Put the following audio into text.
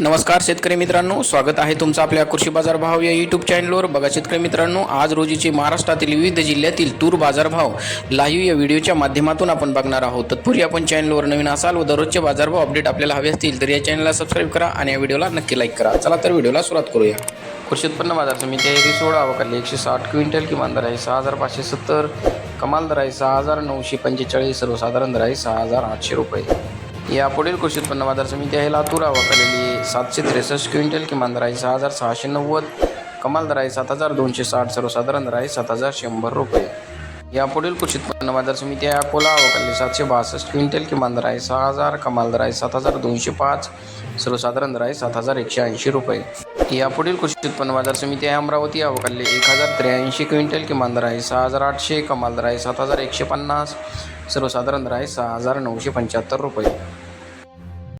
नमस्कार शेतकरी मित्रांनो स्वागत आहे तुमचं आपल्या कृषी बाजार भाव या यूट्यूब चॅनलवर बघा शेतकरी मित्रांनो आज रोजीचे महाराष्ट्रातील विविध जिल्ह्यातील तूर बाजारभाव लाईव्ह या व्हिडिओच्या माध्यमातून आपण बघणार आहोत. तत्पूर्वी आपण चॅनलवर नवीन असाल व दररोजचे बाजारभाव अपडेट आपल्याला हवे असतील तर या चॅनलला सबस्क्राईब करा आणि या व्हिडिओला नक्की लाईक करा. चला तर व्हिडिओला सुरुवात करूया. कृषी उत्पन्न बाजार समिती आहे सोळा अवकाली एकशे साठ क्विंटल किमान दर आहे सहा हजार पाचशे सत्तर कमाल दर आहे सहा हजार नऊशे पंचेचाळीस सर्वसाधारण दर आहे सहा हजार आठशे रुपये. या पुढील कृषी उत्पन्न बाजार समिती आहे लातूर. आवाखालेली सातशे त्रेसष्ट क्विंटल किमान दर आहे सहा हजार सहाशे नव्वद कमाल दर आहे सात हजार दोनशे साठ सर्वसाधारण दर आहे सात हजार शंभर रुपये. यापुढील पुढील पन्न उत्पन्न बाजार समिती आहे अकोला अवकाली सातशे बासष्ट क्विंटल किमान दर आहे सहा हजार कमाल दर आहे सात हजार दोनशे पाच सर्वसाधारण दर आहे सात हजार एकशे ऐंशी रुपये. यापुढील कृषी उत्पन्न बाजार समिती आहे अमरावती अवकाली एक हजार त्र्याऐंशी क्विंटल किमान दर आहे सहा हजार आठशे कमाल दर आहे सात हजार एकशे पन्नास सर्वसाधारण दर आहे सहा हजार नऊशे पंच्याहत्तर रुपये.